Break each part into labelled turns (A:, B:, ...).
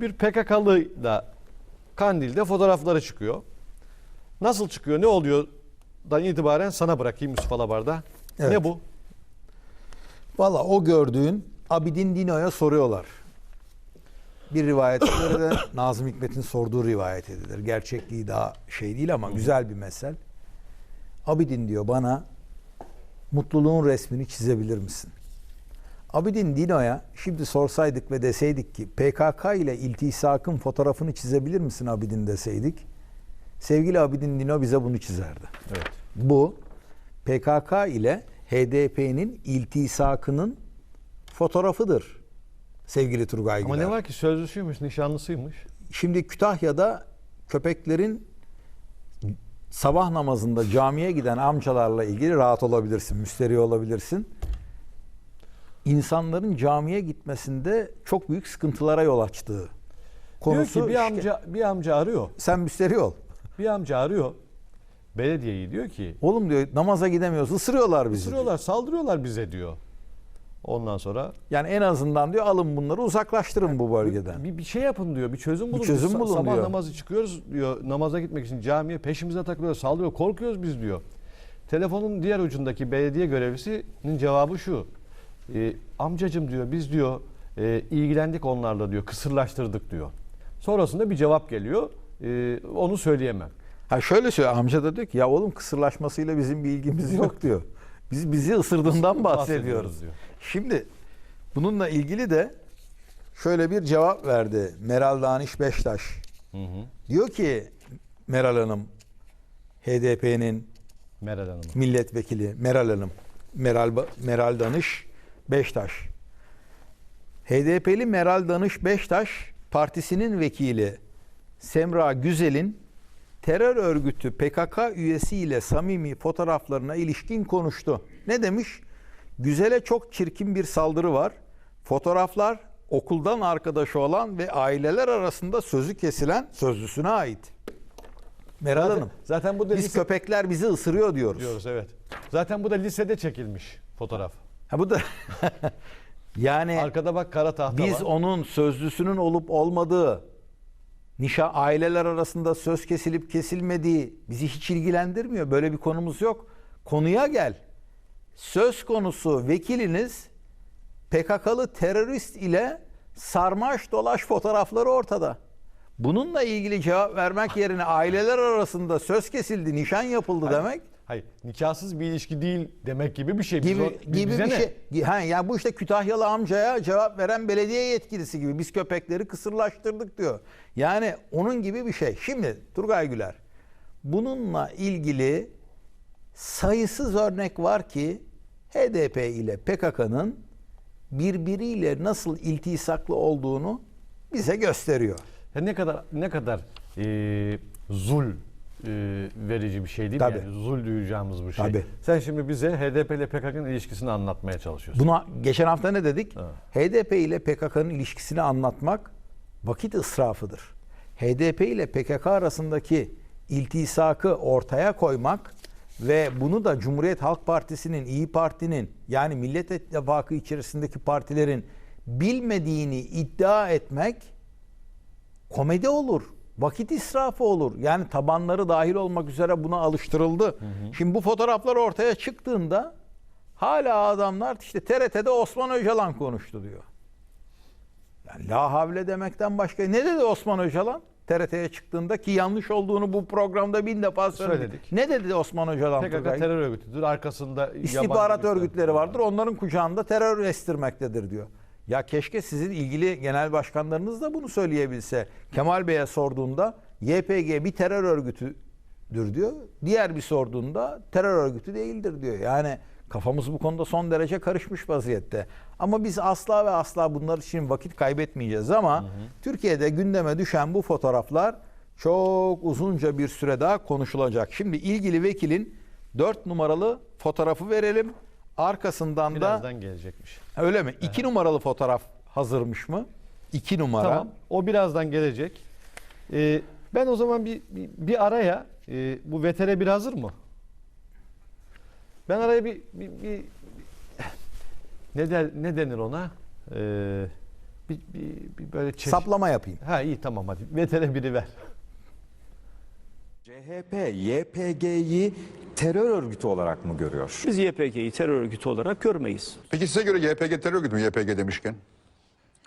A: Bir PKK'lı da Kandil'de fotoğrafları çıkıyor. Nasıl çıkıyor? Ne oluyor? Dan itibaren sana bırakayım Yusuf Alabar'da.
B: Evet.
A: Ne bu?
B: Valla o gördüğün Abidin Dino'ya soruyorlar. Bir rivayete göre de Nazım Hikmet'in sorduğu rivayet edilir. Gerçekliği daha şey değil ama güzel bir mesel. Abidin diyor bana mutluluğun resmini çizebilir misin? Abidin Dino'ya şimdi sorsaydık ve deseydik ki PKK ile iltisakın fotoğrafını çizebilir misin Abidin deseydik. Sevgili Abidin Dino bize bunu çizerdi.
A: Evet.
B: Bu PKK ile HDP'nin iltisakının fotoğrafıdır. Sevgili Turgay
A: Ama
B: Güler.
A: ne var ki sözlüsüymüş, nişanlısıymış.
B: Şimdi Kütahya'da köpeklerin sabah namazında camiye giden amcalarla ilgili rahat olabilirsin, müsteri olabilirsin. İnsanların camiye gitmesinde çok büyük sıkıntılara yol açtığı konusu.
A: diyor ki bir
B: işte-
A: amca bir amca arıyor.
B: sen müsteri ol.
A: Bir amca arıyor. Belediyeyi diyor ki
B: Oğlum diyor namaza gidemiyoruz, ısırıyorlar bizi. diyor.
A: ısırıyorlar, saldırıyorlar bize diyor. Ondan sonra
B: Yani en azından diyor alın bunları uzaklaştırın bu bölgeden.
A: bir, bir şey yapın diyor. Bir çözüm bulun.
B: çözüm
A: Biz sa-
B: bulun
A: Sabah
B: diyor.
A: namazı çıkıyoruz diyor. Namaza gitmek için camiye peşimize takılıyor, saldırıyor. Korkuyoruz biz diyor. Telefonun diğer ucundaki belediye görevlisinin cevabı şu. E, amcacım diyor biz diyor e, ilgilendik onlarla diyor. Kısırlaştırdık diyor. Sonrasında bir cevap geliyor. E, onu söyleyemem.
B: Ha şöyle söylüyor amca da diyor ki ya oğlum kısırlaşmasıyla bizim bir ilgimiz yok diyor. Biz bizi ısırdığından bahsediyoruz.
A: diyor.
B: Şimdi bununla ilgili de şöyle bir cevap verdi Meral Daniş Beştaş.
A: Hı hı.
B: Diyor ki Meral Hanım HDP'nin
A: Meral Hanım.
B: milletvekili Meral Hanım Meral, Meral Danış Beştaş. HDP'li Meral Danış Beştaş partisinin vekili Semra Güzel'in terör örgütü PKK üyesiyle samimi fotoğraflarına ilişkin konuştu. Ne demiş? Güzel'e çok çirkin bir saldırı var. Fotoğraflar okuldan arkadaşı olan ve aileler arasında sözü kesilen sözlüsüne ait. Meral
A: Zaten-
B: Hanım.
A: zaten bu da
B: Biz
A: lise-
B: köpekler bizi ısırıyor diyoruz.
A: diyoruz evet. Zaten bu da lisede çekilmiş fotoğraf.
B: Ha bu da yani
A: Arkada bak kara tahta
B: biz
A: var.
B: onun sözlüsünün olup olmadığı, nişan aileler arasında söz kesilip kesilmediği bizi hiç ilgilendirmiyor. Böyle bir konumuz yok. Konuya gel. Söz konusu vekiliniz PKK'lı terörist ile sarmaş dolaş fotoğrafları ortada. Bununla ilgili cevap vermek yerine aileler arasında söz kesildi, nişan yapıldı demek
A: Hayır, nikahsız bir ilişki değil demek gibi bir şey. Biz
B: gibi
A: o-
B: gibi bir
A: ne?
B: şey. Ha yani bu işte Kütahyalı amcaya cevap veren belediye yetkilisi gibi biz köpekleri kısırlaştırdık diyor. Yani onun gibi bir şey. Şimdi Turgay Güler bununla ilgili sayısız örnek var ki HDP ile PKK'nın birbiriyle nasıl iltisaklı olduğunu bize gösteriyor.
A: Ya ne kadar ne kadar e, zul verici bir şey değil
B: Tabii.
A: Yani zul duyacağımız bir şey.
B: Tabii.
A: Sen şimdi bize HDP ile PKK'nın ilişkisini anlatmaya çalışıyorsun.
B: Buna geçen hafta ne dedik?
A: Ha.
B: HDP ile PKK'nın ilişkisini anlatmak vakit israfıdır. HDP ile PKK arasındaki iltisakı ortaya koymak ve bunu da Cumhuriyet Halk Partisi'nin, İyi Parti'nin yani Millet İttifakı içerisindeki partilerin bilmediğini iddia etmek komedi olur. Vakit israfı olur. Yani tabanları dahil olmak üzere buna alıştırıldı. Şimdi bu fotoğraflar ortaya çıktığında hala adamlar işte TRT'de Osman Öcalan konuştu diyor. Yani la havle demekten başka ne dedi Osman Öcalan? TRT'ye çıktığında ki yanlış olduğunu bu programda bin defa söyledik.
A: Söyledik.
B: Ne dedi Osman Öcalan?
A: PKK
B: Turgay?
A: terör örgütüdür. Arkasında
B: İstihbarat örgütleri vardır. Onların kucağında terör estirmektedir diyor. Ya keşke sizin ilgili genel başkanlarınız da bunu söyleyebilse. Kemal Bey'e sorduğunda YPG bir terör örgütüdür diyor. Diğer bir sorduğunda terör örgütü değildir diyor. Yani kafamız bu konuda son derece karışmış vaziyette. Ama biz asla ve asla bunlar için vakit kaybetmeyeceğiz ama Türkiye'de gündeme düşen bu fotoğraflar çok uzunca bir süre daha konuşulacak. Şimdi ilgili vekilin 4 numaralı fotoğrafı verelim. Arkasından da
A: Birazdan gelecekmiş.
B: öyle mi? 2 numaralı fotoğraf hazırmış mı? 2 numara.
A: Tamam. O birazdan gelecek. Ee, ben o zaman bir, bir, bir araya e, bu vetere bir hazır mı? Ben araya bir, bir, bir- ne der ne denir ona? Ee, bir, bir, bir böyle çeşit.
B: Saplama yapayım.
A: Ha iyi tamam hadi. VTR biri ver.
C: CHP, YPG'yi terör örgütü olarak mı görüyor?
D: Biz YPG'yi terör örgütü olarak görmeyiz.
E: Peki size göre YPG terör örgütü mü YPG demişken?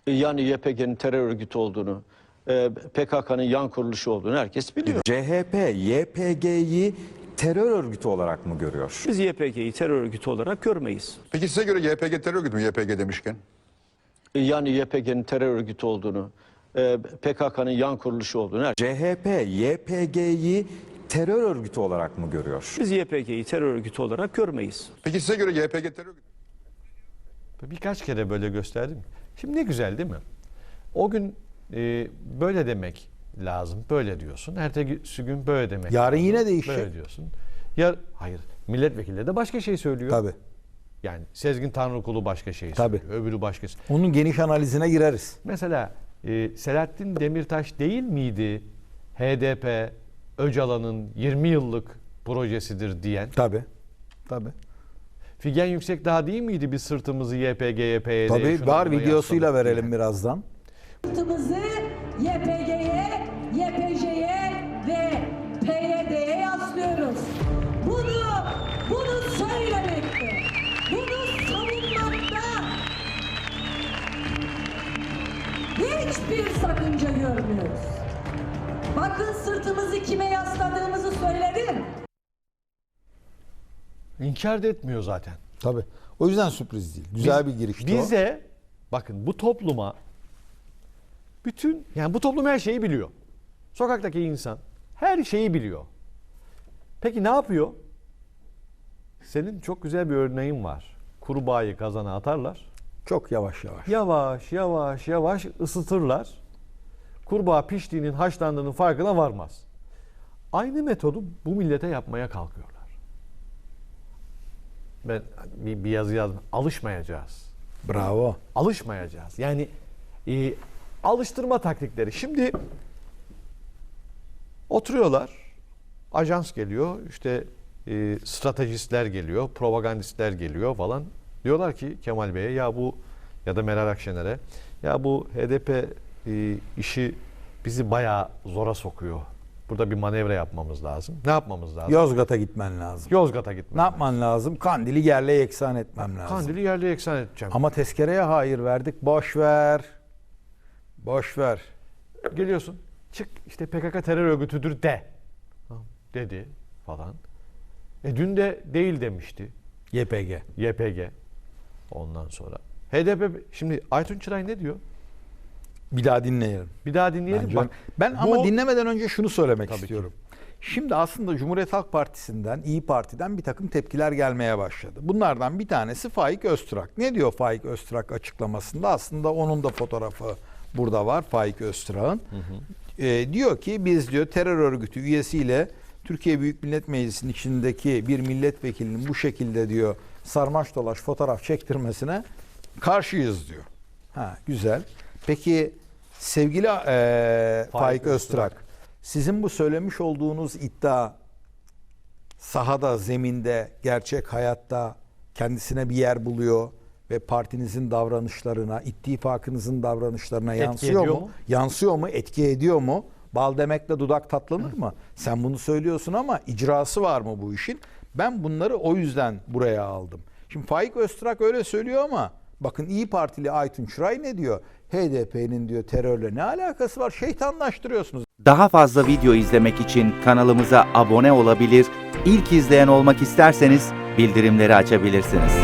F: yani YPG'nin terör örgütü olduğunu, e, PKK'nın yan kuruluşu olduğunu herkes biliyor.
C: CHP, YPG'yi terör örgütü olarak mı görüyor?
D: Biz YPG'yi terör örgütü olarak görmeyiz.
E: Peki size göre YPG terör örgütü mü YPG demişken?
F: Yani YPG'nin terör örgütü olduğunu, e, PKK'nın yan kuruluşu olduğunu
C: CHP, YPG'yi terör örgütü olarak mı görüyor?
D: Biz YPG'yi terör örgütü olarak görmeyiz.
E: Peki size göre YPG terör örgütü
A: Birkaç kere böyle gösterdim. Şimdi ne güzel değil mi? O gün e, böyle demek lazım. Böyle diyorsun. Ertesi gün böyle demek
B: Yarın
A: lazım.
B: yine değişecek.
A: Böyle diyorsun. Ya hayır. Milletvekilleri de başka şey söylüyor.
B: Tabii.
A: Yani Sezgin Tanrıkulu başka şey
B: Tabii.
A: söylüyor. Öbürü başka şey.
B: Onun geniş analizine gireriz.
A: Mesela e, Selahattin Demirtaş değil miydi HDP Öcalan'ın 20 yıllık projesidir diyen?
B: Tabii. Tabii.
A: Figen Yüksek daha değil miydi biz sırtımızı YPG, YPG
B: Tabii var videosuyla verelim birazdan.
G: Sırtımızı YPG'ye, Bakın sırtımızı kime yasladığımızı söyledim.
A: İnkar da etmiyor zaten.
B: Tabii. O yüzden sürpriz değil. Güzel
A: Biz-
B: bir girişti
A: Bize bakın bu topluma bütün yani bu toplum her şeyi biliyor. Sokaktaki insan her şeyi biliyor. Peki ne yapıyor? Senin çok güzel bir örneğin var. Kurbağayı kazana atarlar.
B: o. Çok yavaş yavaş.
A: Yavaş yavaş yavaş ısıtırlar. Kurbağa piştiğinin haşlandığının farkına varmaz. Aynı metodu bu millete yapmaya kalkıyorlar. Ben bir, bir yazı yazdım. Alışmayacağız.
B: Bravo.
A: Alışmayacağız. Yani e, alıştırma taktikleri. Şimdi oturuyorlar. Ajans geliyor. işte e, stratejistler geliyor. Propagandistler geliyor falan. Diyorlar ki Kemal Bey'e ya bu ya da Meral Akşener'e ya bu HDP e, işi bizi bayağı zora sokuyor. Burada bir manevra yapmamız lazım. Ne yapmamız lazım?
B: Yozgat'a gitmen lazım.
A: Yozgat'a gitmem
B: Ne yapman lazım? Kandili yerle yeksan etmem lazım.
A: Kandili yerle eksan edeceğim.
B: Ama tezkereye hayır verdik. Boş ver. Boş ver.
A: Geliyorsun. Çık işte PKK terör örgütüdür de. Dedi falan. E dün de değil demişti.
B: YPG.
A: YPG. Ondan sonra. HDP şimdi Aytun Çıray ne diyor?
B: Bir daha dinleyelim.
A: Bir daha dinleyelim.
B: Bence
A: Bak,
B: ben
A: bu-
B: ama dinlemeden önce şunu söylemek
A: Tabii ki.
B: istiyorum. Şimdi aslında Cumhuriyet Halk Partisi'nden, İyi Parti'den bir takım tepkiler gelmeye başladı. Bunlardan bir tanesi Faik Öztürk. Ne diyor Faik Öztürk açıklamasında? Aslında onun da fotoğrafı burada var Faik Öztürk'ün. Ee, diyor ki biz diyor terör örgütü üyesiyle Türkiye Büyük Millet Meclisi'nin içindeki bir milletvekilinin bu şekilde diyor sarmaş dolaş fotoğraf çektirmesine karşıyız diyor. Ha güzel. Peki sevgili eee Faik Öztürk, sizin bu söylemiş olduğunuz iddia sahada, zeminde, gerçek hayatta kendisine bir yer buluyor ve partinizin davranışlarına, ittifakınızın davranışlarına
A: Etki
B: yansıyor mu?
A: mu?
B: Yansıyor mu? Etki ediyor mu? Bal demekle dudak tatlanır mı? Sen bunu söylüyorsun ama icrası var mı bu işin? Ben bunları o yüzden buraya aldım. Şimdi Faik Öztürk öyle söylüyor ama bakın İyi Partili Aytun Çıray ne diyor? HDP'nin diyor terörle ne alakası var? Şeytanlaştırıyorsunuz.
H: Daha fazla video izlemek için kanalımıza abone olabilir, ilk izleyen olmak isterseniz bildirimleri açabilirsiniz.